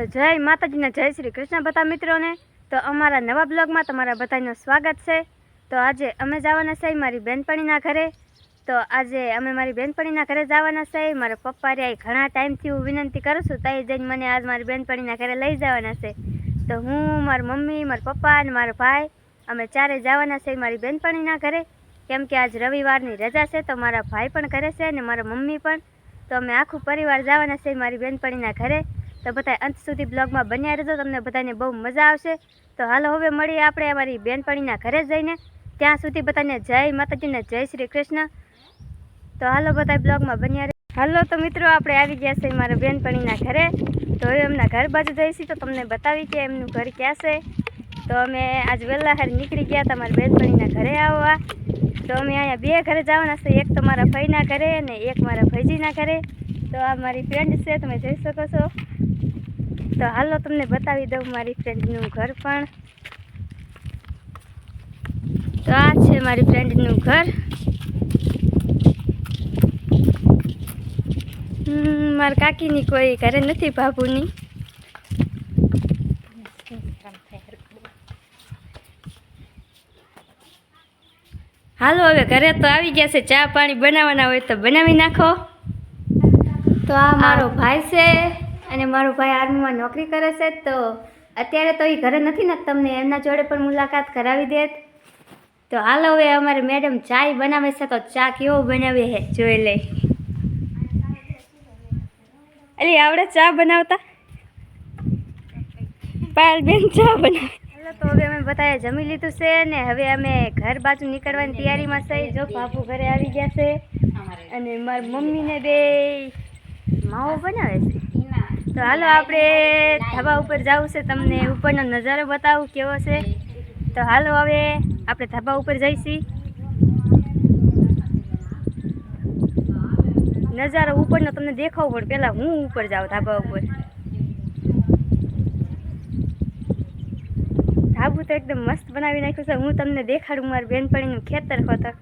તો જય માતાજીના જય શ્રી કૃષ્ણ બધા મિત્રોને. તો અમારા નવા બ્લોગમાં તમારા બધાનું સ્વાગત છે. તો આજે અમે જવાના છે મારી બેનપણીના ઘરે. તો આજે અમે મારી બેનપણીના ઘરે જવાના છે મારા પપ્પા રે ઘણા ટાઈમથી હું વિનંતી કરું છું, તઈ જઈને મને આજ મારી બેનપણીના ઘરે લઈ જવાના છે. તો હું, મારી મમ્મી, મારા પપ્પા અને મારો ભાઈ, અમે ચારે જવાના છે મારી બેનપણીના ઘરે. કેમ કે આજ રવિવારની રજા છે, તો મારા ભાઈ પણ ઘરે છે અને મારા મમ્મી પણ. તો અમે આખું પરિવાર જવાના છે મારી બેનપણીના ઘરે. તો બધા અંત સુધી બ્લોગમાં બન્યા રહેજો, તમને બધાને બહુ મજા આવશે. તો હાલો, હવે મળીએ આપણે અમારી બેનપણીના ઘરે જઈને. ત્યાં સુધી બધાને જય માતાજીને જય શ્રી કૃષ્ણ. તો હાલો બધા બ્લોગમાં બન્યા રહે હાલો, તો મિત્રો, આપણે આવી ગયા છે મારા બેનપણીના ઘરે. તો હવે એમના ઘર બાજુ જઈશું, તો તમને બતાવી કે એમનું ઘર ક્યાં છે. તો અમે આજ વહેલા હાર નીકળી ગયા તમારા મારા બેનપણીના ઘરે આવવા. તો અમે અહીંયા બે ઘરે જવાના છે, એક તો મારા ભાઈના ઘરે અને એક મારા ભાઈજીના ઘરે. તો આ મારી ફ્રેન્ડ છે, તમે જોઈ શકો છો. તો હાલો તમને બતાવી દઉં મારી ફ્રેન્ડનું ઘર પણ. તો આ છે મારી ફ્રેન્ડનું ઘર. હમ, મારા કાકીની કોઈ ઘરે નથી બાપુની હાલો હવે ઘરે તો આવી ગયા છે. ચા પાણી બનાવવાના હોય તો બનાવી નાખો. તો આ મારો ભાઈ છે. અને મારો ભાઈ આર્મીમાં નોકરી કરે છે, તો અત્યારે તો એ ઘરે નથી ને, તમને એમના જોડે પણ મુલાકાત કરાવી દેત તો હાલો હવે અમારે મેડમ ચાય બનાવે છે, તો ચા કેવો બનાવે છે, જોઈ લઈ અલી, આવડે ચા બનાવતા? પાયલબેન ચા બનાવે. હાલો, તો હવે અમે બધાએ જમી લીધું છે ને, હવે અમે ઘર બાજુ નીકળવાની તૈયારીમાં છે. જો બાપુ ઘરે આવી ગયા છે. અને મારી મમ્મીને બે માવો બનાવે છે. તો હાલો આપણે ધાબા ઉપર જવું છે, તમને ઉપરનો નજારો બતાવું કેવો છે. તો હાલો હવે આપણે ધાબા ઉપર જઈશી. નજારો ઉપરનો તમને દેખાવું પડે. પહેલાં હું ઉપર જાઉં ધાબા ઉપર. ધાબુ તો એકદમ મસ્ત બનાવી નાખ્યું છે. હું તમને દેખાડું મારી બેનપણીનું ખેતર હોતક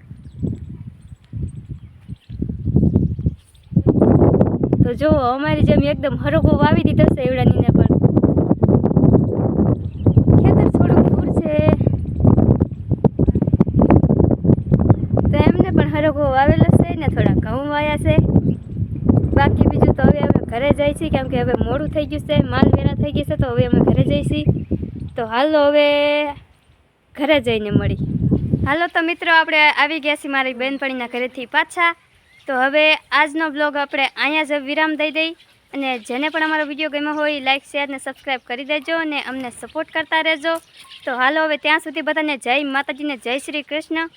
તો જો, અમારી જેમ એકદમ હરકો વાવી દીધો છે એવડાનીને પણ. ખેતર થોડુંક દૂર છે. તો એમને પણ હરકો વાવેલો છે ને થોડા ઘઉં વાયા છે. બાકી બીજું તો હવે અમે ઘરે જઈએ છીએ, કેમ કે હવે મોડું થઈ ગયું છે, માલ વેરા થઈ ગઈ છે, તો હવે અમે ઘરે જઈશી તો હાલો હવે ઘરે જઈને મળી. હાલો તો મિત્રો, આપણે આવી ગયા છીએ મારી બેનપણીના ઘરેથી પાછા. તો હવે આજનો બ્લોગ આપણે અહીંયા જ વિરામ દઈ દઈ અને જેને પણ અમારો વીડિયો ગમ્યો હોય લાઇક શેર અને સબસ્ક્રાઈબ કરી દેજો અને અમને સપોર્ટ કરતા રહેજો. તો હાલો હવે ત્યાં સુધી બધાને જય માતાજીને જય શ્રી કૃષ્ણ.